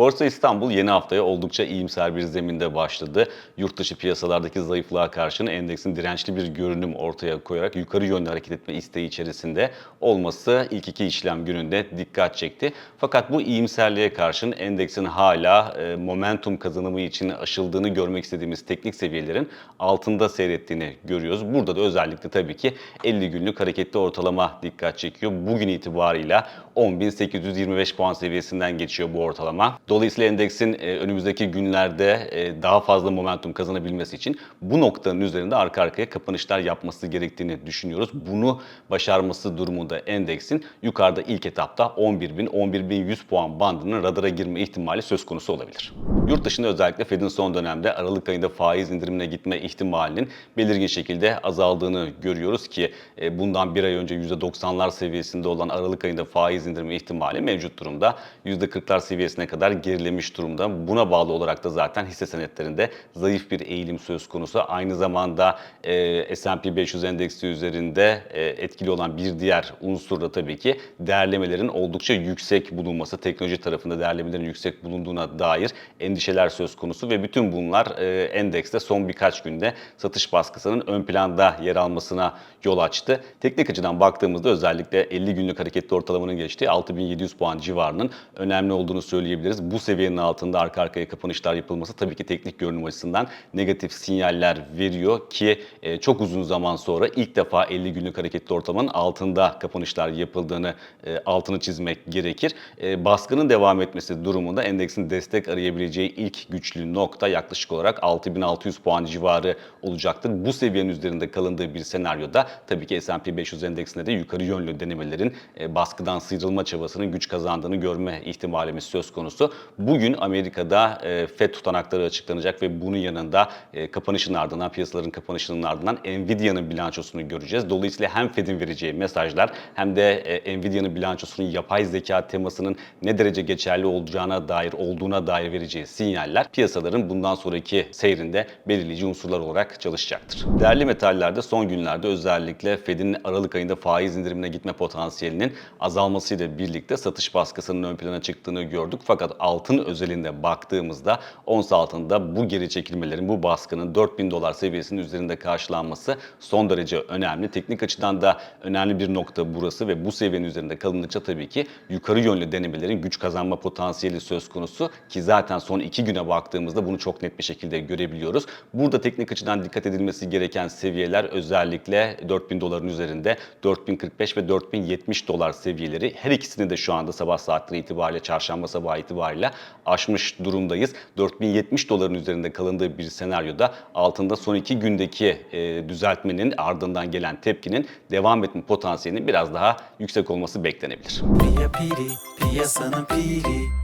Borsa İstanbul yeni haftaya oldukça iyimser bir zeminde başladı. Yurt dışı piyasalardaki zayıflığa karşın endeksin dirençli bir görünüm ortaya koyarak yukarı yönlü hareket etme isteği içerisinde olması ilk iki işlem gününde dikkat çekti. Fakat bu iyimserliğe karşın endeksin hala e, momentum kazanımı için aşıldığını görmek istediğimiz teknik seviyelerin altında seyrettiğini görüyoruz. Burada da özellikle tabii ki 50 günlük hareketli ortalama dikkat çekiyor. Bugün itibarıyla 10.825 puan seviyesinden geçiyor bu ortalama. Dolayısıyla endeksin e, önümüzdeki günlerde e, daha fazla momentum kazanabilmesi için bu noktanın üzerinde arka arkaya kapanışlar yapması gerektiğini düşünüyoruz. Bunu başarması durumunda endeksin yukarıda ilk etapta 11.000-11.100 puan bandının radara girme ihtimali söz konusu olabilir. Yurt dışında özellikle Fed'in son dönemde Aralık ayında faiz indirimine gitme ihtimalinin belirgin şekilde azaldığını görüyoruz ki e, bundan bir ay önce %90'lar seviyesinde olan Aralık ayında faiz indirme ihtimali mevcut durumda. %40'lar seviyesine kadar gerilemiş durumda. Buna bağlı olarak da zaten hisse senetlerinde zayıf bir eğilim söz konusu. Aynı zamanda e, S&P 500 endeksi üzerinde e, etkili olan bir diğer unsur da tabii ki değerlemelerin oldukça yüksek bulunması, teknoloji tarafında değerlemelerin yüksek bulunduğuna dair endişeler söz konusu ve bütün bunlar e, endekste son birkaç günde satış baskısının ön planda yer almasına yol açtı. Teknik açıdan baktığımızda özellikle 50 günlük hareketli ortalamanın geçtiği 6700 puan civarının önemli olduğunu söyleyebiliriz. Bu seviyenin altında arka arkaya kapanışlar yapılması tabii ki teknik görünüm açısından negatif sinyaller veriyor ki e, çok uzun zaman sonra ilk defa 50 günlük hareketli ortalamanın altında kapanışlar yapıldığını e, altını çizmek gerekir. E, baskının devam etmesi durumunda endeksin destek arayabileceği ilk güçlü nokta yaklaşık olarak 6600 puan civarı olacaktır. Bu seviyenin üzerinde kalındığı bir senaryoda tabii ki S&P 500 endeksinde de yukarı yönlü denemelerin e, baskıdan sıyrılma çabasının güç kazandığını görme ihtimalimiz söz konusu. Bugün Amerika'da e, FED tutanakları açıklanacak ve bunun yanında e, kapanışın ardından, piyasaların kapanışının ardından Nvidia'nın bilançosunu göreceğiz. Dolayısıyla hem FED'in vereceği mesajlar hem de Nvidia'nın bilançosunun yapay zeka temasının ne derece geçerli olacağına dair, olduğuna dair vereceği sinyaller piyasaların bundan sonraki seyrinde belirleyici unsurlar olarak çalışacaktır. Değerli metallerde son günlerde özellikle Fed'in Aralık ayında faiz indirimine gitme potansiyelinin azalmasıyla birlikte satış baskısının ön plana çıktığını gördük. Fakat altın özelinde baktığımızda ons altında bu geri çekilmelerin, bu baskının 4000 dolar seviyesinin üzerinde karşılanması son derece önemli. Teknik açıdan da önemli bir nokta burası ve bu seviyenin üzerinde kalındıkça tabii ki yukarı yönlü denemelerin güç kazanma potansiyeli söz konusu ki zaten son iki güne baktığımızda bunu çok net bir şekilde görebiliyoruz. Burada teknik açıdan dikkat edilmesi gereken seviyeler özellikle 4000 doların üzerinde 4045 ve 4070 dolar seviyeleri. Her ikisini de şu anda sabah saatleri itibariyle çarşamba sabahı itibariyle aşmış durumdayız. 4070 doların üzerinde kalındığı bir senaryoda altında son iki gündeki e, düzeltmenin ardından gelen tepkinin devam etme potansiyelinin biraz daha yüksek olması beklenebilir. Pia piri, piyasanın piri